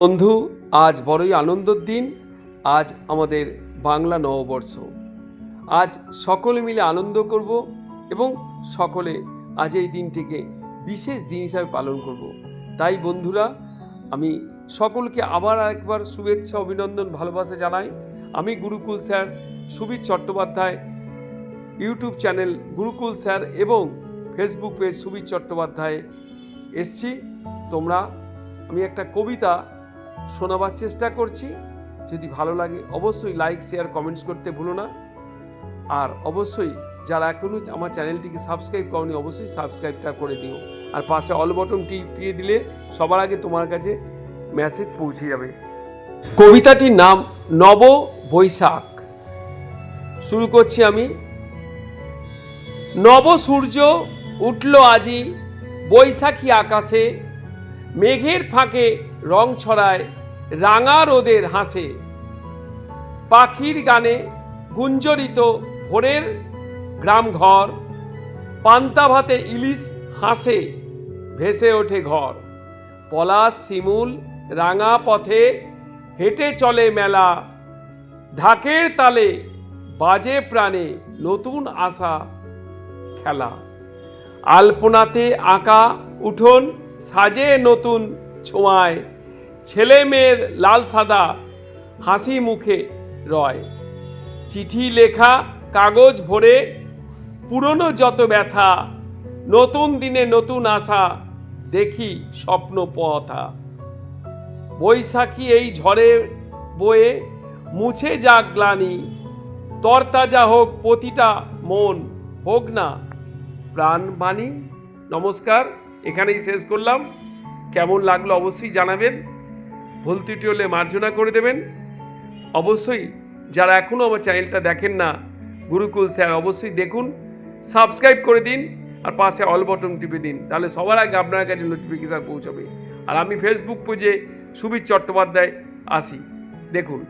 বন্ধু, আজ বড়ই আনন্দের দিন। আজ আমাদের বাংলা নববর্ষ। আজ সকলে মিলে আনন্দ করব এবং সকলে আজ এই দিনটিকে বিশেষ দিন হিসাবে পালন করব। তাই বন্ধুরা, আমি সকলকে আবার একবার শুভেচ্ছা, অভিনন্দন, ভালোবাসা জানাই। আমি Gurukul sir Subir Chattopadhyay, YouTube channel Gurukul sir এবং ফেসবুক পেজ সুবীর চট্টোপাধ্যায় এসছি। তোমরা, আমি একটা কবিতা শোনাবার চেষ্টা করছি। যদি ভালো লাগে, অবশ্যই লাইক শেয়ার কমেন্টস করতে ভুলো না। আর অবশ্যই যারা এখনও আমার চ্যানেলটিকে সাবস্ক্রাইব করনি, অবশ্যই সাবস্ক্রাইবটা করে দিও। আর পাশে অল বটন টিপিয়ে দিলে সবার আগে তোমার কাছে মেসেজ পৌঁছে যাবে। কবিতাটির নাম নব বৈশাখ। শুরু করছি আমি। নব সূর্য উঠল আজি বৈশাখী আকাশে, মেঘের ফাঁকে রং ছড়ায় রাঙা রোদের হাসে। পাখির গানে গুঞ্জরিত ভোরের গ্রামঘর, পান্তা ভাতে ইলিশ হাসে ভেসে ওঠে ঘর। পলাশ, শিমুল রাঙা পথে হেঁটে চলে মেলা। ঢাকের তালে বাজে প্রাণে নতুন আশা খেলা। আলপনাতে আঁকা উঠোন সাজে নতুন ছোঁয়ায়। ছেলে মেয়ের লাল সাদা হাসি মুখে রয়। চিঠি, লেখা, কাগজ ভরে পুরনো যত ব্যথা, নতুন দিনে নতুন আশা, দেখি স্বপ্ন পথা। বৈশাখী এই ঝড়ে বয়ে মুছে যাক গ্লানি, তরতাজা হোক প্রতিটা মন, হোক না প্রাণবাণী নমস্কার, এখানেই শেষ করলাম। কেমন লাগল অবশ্যই জানাবেন। ভুল ত্রুটি হলে মার্জনা করে দেবেন। অবশ্যই যারা এখনও আমার চ্যানেলটা দেখেন না, গুরুকুল স্যার অবশ্যই দেখুন, সাবস্ক্রাইব করে দিন আর পাশে অল বটন টিপে দিন, তাহলে সবার আগে আপনার কাছে নোটিফিকেশান পৌঁছবে। আর আমি ফেসবুক পেজে সুবীর চট্টোপাধ্যায় আসি। দেখুন।